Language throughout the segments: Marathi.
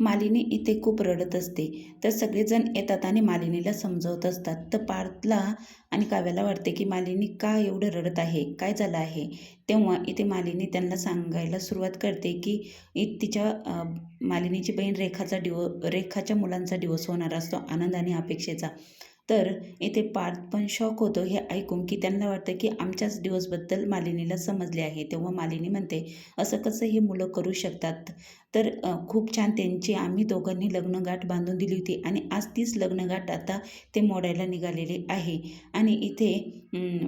मालिनी इथे खूप रडत असते. तर सगळेजण येतात आणि मालिनीला समजवत असतात. तर पार्थला आणि काव्याला वाटते की मालिनी का एवढं रडत आहे? काय झालं आहे? तेव्हा इथे मालिनी त्यांना सांगायला सुरुवात करते की इ तिच्या मालिनीची बहीण रेखाचा डिवो रेखाच्या मुलांचा दिवस होणार असतो. आनंद आणि अपेक्षेचा. तर इथे पार्थ पण शॉक होतो हे ऐकून की त्यांना वाटतं की आमच्याच दिवसबद्दल मालिनीला समजले आहे. तेव्हा मालिनी म्हणते असं कसं हे मुलं करू शकतात? तर खूप छान त्यांची आम्ही दोघांनी लग्नगाठ बांधून दिली होती आणि आज तीच लग्नगाठ आता ते मोडायला निघालेले आहे. आणि इथे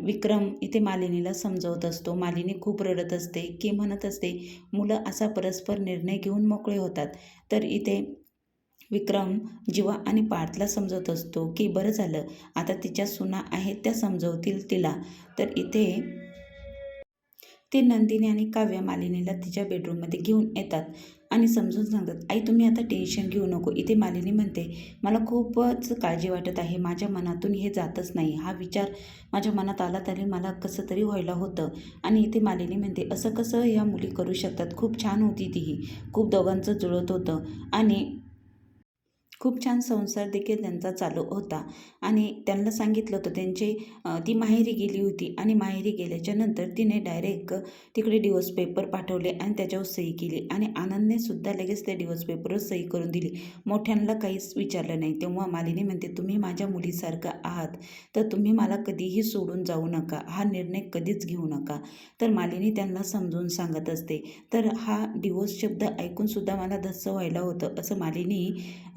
विक्रम इथे मालिनीला समजवत असतो. मालिनी खूप रडत असते की म्हणत असते मुलं असा परस्पर निर्णय घेऊन मोकळे होतात. तर इथे विक्रम जीवा आणि पार्थला समजवत असतो की बरं झालं आता तिच्या सुना आहेत त्या समजवतील तिला. तर इथे ते नंदिनी आणि काव्य मालिनीला तिच्या बेडरूममध्ये घेऊन येतात आणि समजून सांगतात आई तुम्ही आता टेन्शन घेऊ नको. इथे मालिनी म्हणते मला खूपच काळजी वाटत आहे. माझ्या मनातून हे जातच नाही. हा विचार माझ्या मनात आला तरी मला कसं तरी व्हायला होतं. आणि इथे मालिनी म्हणते असं कसं या मुली करू शकतात? खूप छान होती तीही. खूप दोघांचं जुळत होतं. आणि खूप छान संसार देखील त्यांचा चालू होता. आणि त्यांना सांगितलं होतं त्यांचे ती माहेरी गेली होती आणि माहेरी गेल्याच्यानंतर तिने डायरेक्ट तिकडे डिवोर्स पेपर पाठवले आणि त्याच्यावर सही केली आणि आनंदने सुद्धा लगेच त्या डिवोर्स पेपरवर सही करून दिली. मोठ्यांना काहीच विचारलं नाही. तेव्हा मालिनी म्हणते तुम्ही माझ्या मुलीसारखं आहात तर तुम्ही मला कधीही सोडून जाऊ नका. हा निर्णय कधीच घेऊ नका. तर मालिनी त्यांना समजून सांगत असते तर हा डिवोर्स शब्द ऐकून सुद्धा मला धस्स व्हायला होतं असं मालिनी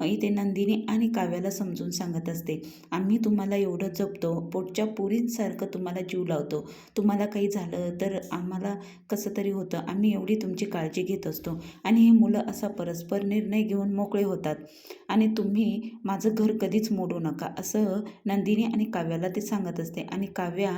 इथे नंदिनी आणि काव्याला समजून सांगत असते आम्ही तुम्हाला एवढं जपतो पोटच्या पुरींसारखं तुम्हाला जीव लावतो. तुम्हाला काही झालं तर आम्हाला कसं तरी होतं. आम्ही एवढी तुमची काळजी घेत असतो. आणि हे मुलं असा परस्पर निर्णय घेऊन मोकळे होतात. आणि तुम्ही माझं घर कधीच मोडू नका असं नंदिनी आणि काव्याला ते सांगत असते. आणि काव्या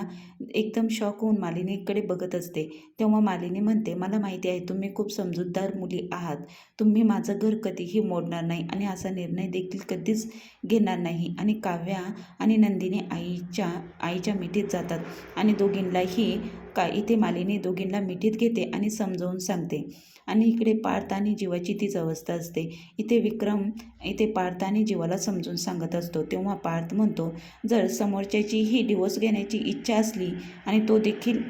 एकदम शॉक होऊन मालिनीकडे बघत असते. तेव्हा मालिनी म्हणते मला माहिती आहे तुम्ही खूप समजूतदार मुली आहात. तुम्ही माझं घर कधीही मोडणार नाही. आणि असा निर्णय देखील कधीच घेणार नाही. आणि काव्या आणि नंदिनी आईच्या आईच्या मिठीत जातात आणि दोघींनाही का इथे मालिनी दोघींना मिठीत घेते आणि समजावून सांगते. आणि इकडे पार्थ आणि जीवाची तीच अवस्था असते. इथे विक्रम इथे पार्थ आणि जीवाला समजून सांगत असतो. तेव्हा पार्थ म्हणतो जर समोरच्याची ही डिवोर्स घेण्याची इच्छा असली आणि तो देखील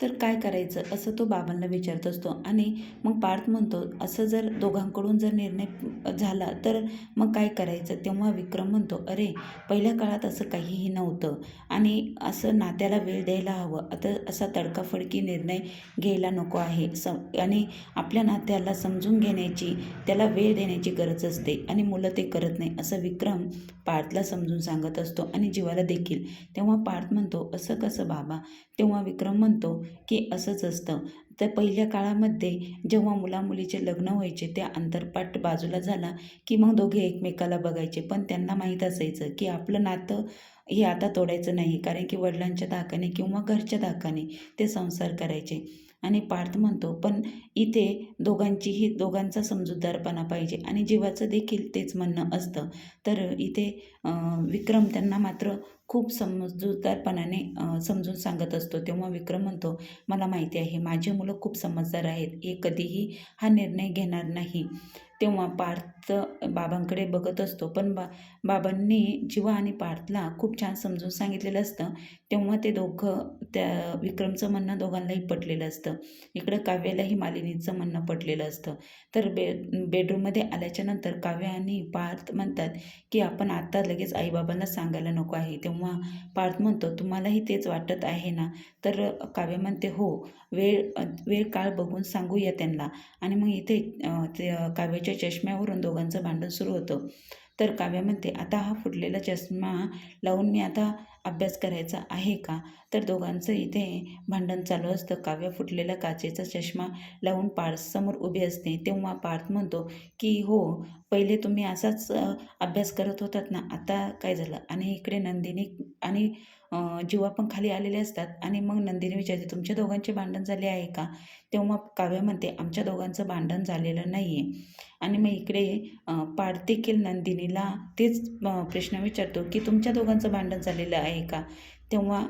तर काय करायचं? असं तो बाबांना विचारत असतो. आणि मग पार्थ म्हणतो असं जर दोघांकडून जर निर्णय झाला तर मग काय करायचं? तेव्हा विक्रम म्हणतो अरे पहिल्या काळात असं काहीही नव्हतं. आणि असं नात्याला वेळ द्यायला हवं. आता असा तडकाफडकी निर्णय घ्यायला नको आहे. स आणि आपल्या नात्याला समजून घेण्याची त्याला वेळ देण्याची गरज असते. आणि मुलं ते करत नाही असं विक्रम पार्थला समजून सांगत असतो. आणि जीवाला देखील. तेव्हा पार्थ म्हणतो असं कसं बाबा? तेव्हा विक्रम म्हणतो की असंच असतं. तर पहिल्या काळामध्ये जेव्हा मुलामुलीचे लग्न व्हायचे त्या अंतरपाट बाजूला झाला की मग दोघे एकमेकाला बघायचे. पण त्यांना माहीत असायचं की आपलं नातं हे आता तोडायचं नाही कारण की वडिलांच्या धाकाने किंवा घरच्या धाकाने ते संसार करायचे. आणि पार्थ म्हणतो पण इथे दोघांचीही दोघांचा समजूतदारपणा पाहिजे आणि जीवाचं देखील तेच म्हणणं असतं. तर इथे विक्रम त्यांना मात्र खूप समजूतदारपणाने समजून सांगत असतो. तेव्हा विक्रम म्हणतो मला माहिती आहे माझी मुलं खूप समजदार आहेत. हे कधीही हा निर्णय घेणार नाही. तेव्हा पार्थ बाबांकडे बघत असतो. पण बा बाबांनी जीवा आणि पार्थला खूप छान समजून सांगितलेलं असतं. तेव्हा ते दोघं त्या विक्रमचं म्हणणं दोघांनाही पटलेलं असतं. इकडं काव्यालाही मालिनीचं म्हणणं पटलेलं असतं. तर बे बेडरूममध्ये आल्याच्यानंतर काव्या आणि पार्थ म्हणतात की आपण आता लगेच आईबाबांना सांगायला नको आहे. तेव्हा पार्थ म्हणतो तुम्हालाही तेच वाटत आहे ना? तर काव्य म्हणते हो वेळ वेळ काळ बघून सांगूया त्यांना. आणि मग इथे ते काव्याच्या चष्म्यावरून दोघांचं भांडण सुरू होतं. तर काव्यामध्ये म्हणते आता हा फुटलेला चष्मा लावून मी आता अभ्यास करायचा आहे का तर दोघांचं इथे भांडण चालू असतं. काव्य फुटलेला काचेचा चष्मा लावून पार्थसमोर उभी असते. तेव्हा पार्थ म्हणतो की हो पहिले तुम्ही असाच अभ्यास करत होतात ना आता काय झालं? आणि इकडे नंदिनी आणि जीवा पण खाली आलेले असतात. आणि मग नंदिनी विचारते तुमच्या दोघांचे भांडण झाले आहे का? तेव्हा काव्या म्हणते आमच्या दोघांचं भांडण झालेलं नाही आहे आणि मग इकडे पाडदेखील नंदिनीला तेच प्रश्न विचारतो की तुमच्या दोघांचं भांडण झालेलं आहे का? तेव्हा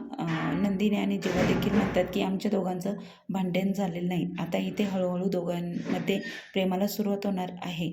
नंदिनी आणि जेव्हा देखील म्हणतात की आमच्या दोघांचं भांडण झालेलं नाही. आता इथे हळूहळू दोघांमध्ये प्रेमाला सुरुवात होणार आहे.